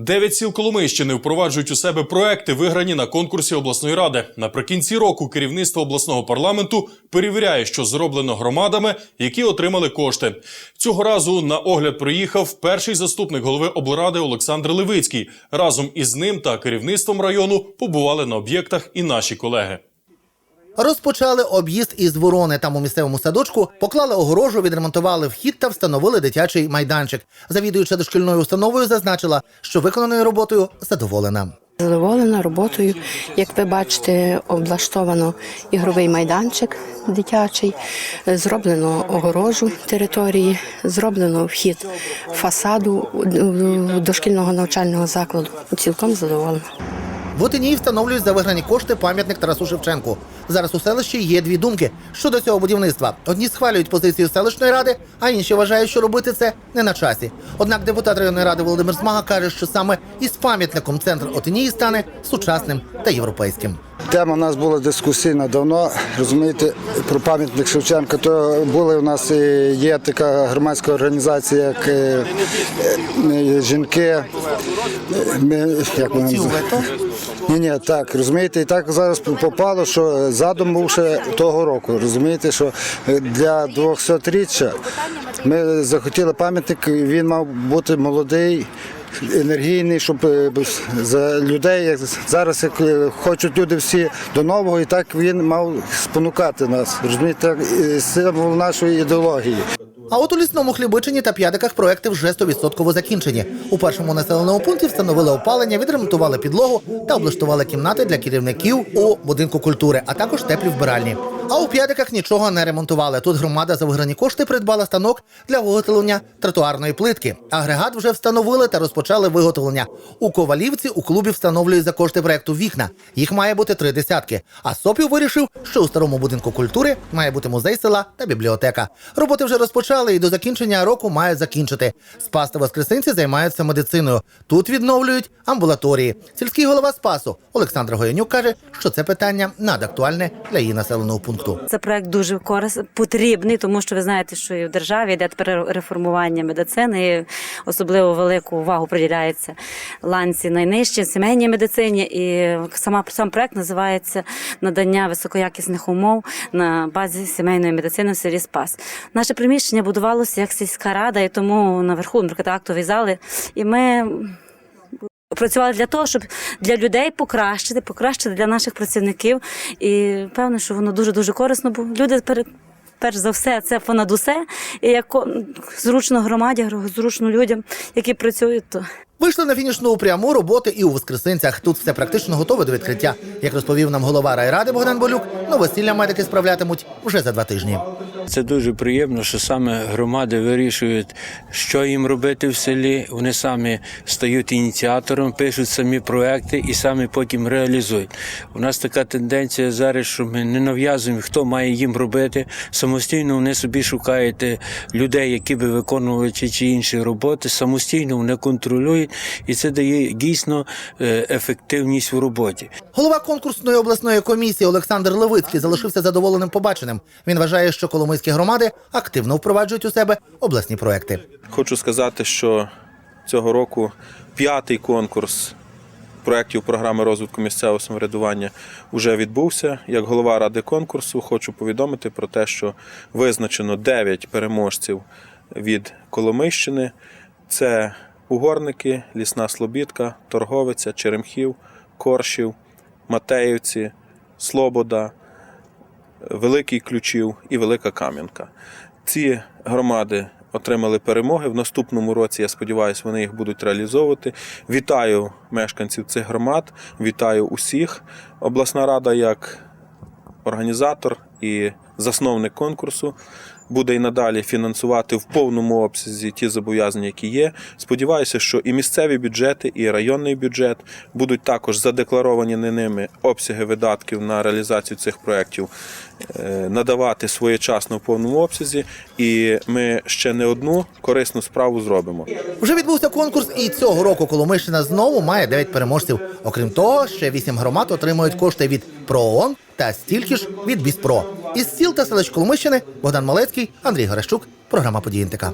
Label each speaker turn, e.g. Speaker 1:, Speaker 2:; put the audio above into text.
Speaker 1: Дев'ять сіл Коломийщини впроваджують у себе проекти, виграні на конкурсі обласної ради. Наприкінці року керівництво обласного парламенту перевіряє, що зроблено громадами, які отримали кошти. Цього разу на огляд приїхав перший заступник голови облради Олександр Левицький. Разом із ним та керівництвом району побували на об'єктах і наші колеги.
Speaker 2: Розпочали об'їзд із ворони. Там у місцевому садочку поклали огорожу, відремонтували вхід та встановили дитячий майданчик. Завідуюча дошкільною установою зазначила, що виконаною роботою задоволена.
Speaker 3: Задоволена роботою. Як ви бачите, облаштовано ігровий майданчик дитячий, зроблено огорожу території, зроблено вхід фасаду дошкільного навчального закладу. Цілком задоволена.
Speaker 2: В Отинії встановлюють за виграні кошти пам'ятник Тарасу Шевченку. Зараз у селищі є дві думки щодо цього будівництва. Одні схвалюють позицію селищної ради, а інші вважають, що робити це не на часі. Однак депутат районної ради Володимир Змага каже, що саме із пам'ятником центр Отинії стане сучасним та європейським.
Speaker 4: Тема у нас була дискусійна давно. Розумієте, про пам'ятник Шевченка. То були у нас і є така громадська організація, як е, е, жінки. Ми, як називаються? Ні, ні, так розумієте, і так зараз попало, що задум був ще того року. Розумієте, що е, для 200-річчя ми захотіли пам'ятник. Він мав бути молодий енергійний, щоб е, за людей, як зараз як е, хочуть люди всі до нового, і так він мав спонукати нас. Розумієте, символ нашої ідеології.
Speaker 2: А от у лісному хлібичині та п'ядиках проекти вже 100% закінчені. У першому населеному пункті встановили опалення, відремонтували підлогу та облаштували кімнати для керівників у будинку культури, а також теплі вбиральні. А у п'ядиках нічого не ремонтували. Тут громада за виграні кошти придбала станок для виготовлення тротуарної плитки. Агрегат вже встановили та розпочали виготовлення. У Ковалівці у клубі встановлюють за кошти проекту вікна. Їх має бути три десятки. А Сопів вирішив, що у старому будинку культури має бути музей села та бібліотека. Роботи вже розпочали і до закінчення року мають закінчити. Спас та Воскресенці займаються медициною. Тут відновлюють амбулаторії. Сільський голова Спасу Олександр Гоянюк каже, що це питання надактуальне для її населеного пункту.
Speaker 5: Це проект дуже корис потрібний, тому що ви знаєте, що і в державі йде тепер реформування медицини. Особливо велику увагу приділяється ланці найнижчій сімейній медицині. І сама сам проект називається надання високоякісних умов на базі сімейної медицини в селі Спас. Наше приміщення будувалося як сільська рада, і тому наверху наприклад, актові зали. І ми Працювали для того, щоб для людей покращити, покращити для наших працівників. І певно, що воно дуже дуже корисно, бо люди. Перш за все, це понад усе, і як зручно громаді, зручно людям, які працюють, то
Speaker 2: Вийшли на фінішну пряму роботи і у Воскресенцях. Тут все практично готове до відкриття. Як розповів нам голова райради Богдан Болюк, новосілля медики справлятимуть вже за два тижні.
Speaker 6: Це дуже приємно, що саме громади вирішують, що їм робити в селі. Вони самі стають ініціатором, пишуть самі проекти і самі потім реалізують. У нас така тенденція зараз, що ми не нав'язуємо, хто має їм робити. Самостійно вони собі шукають людей, які би виконували чи інші роботи. Самостійно вони контролюють, і це дає дійсно е, ефективність в роботі.
Speaker 2: Голова конкурсної обласної комісії Олександр Левицький залишився задоволеним побаченим. Він вважає, що коломийські громади активно впроваджують у себе обласні проекти.
Speaker 7: Хочу сказати, що цього року п'ятий конкурс проєктів програми розвитку місцевого самоврядування вже відбувся. Як голова ради конкурсу, хочу повідомити про те, що визначено 9 переможців від Коломийщини. Це угорники, Лісна Слобідка, Торговиця, Черемхів, Коршів, Матеївці, Слобода, Великий Ключів і Велика Кам'янка. Ці громади отримали перемоги. В наступному році, я сподіваюся, вони їх будуть реалізовувати. Вітаю мешканців цих громад, вітаю усіх. Обласна рада як організатор і засновник конкурсу буде і надалі фінансувати в повному обсязі ті зобов'язання, які є. Сподіваюся, що і місцеві бюджети, і районний бюджет будуть також задекларовані не ними обсяги видатків на реалізацію цих проєктів е, надавати своєчасно в повному обсязі, і ми ще не одну корисну справу зробимо.
Speaker 2: Вже відбувся конкурс, і цього року Коломийщина знову має 9 переможців. Окрім того, ще 8 громад отримують кошти від ПРООН та стільки ж від Біспро. Із сіл та селищ Коломищини Богдан Малецький, Андрій Горещук, програма «Події НТК».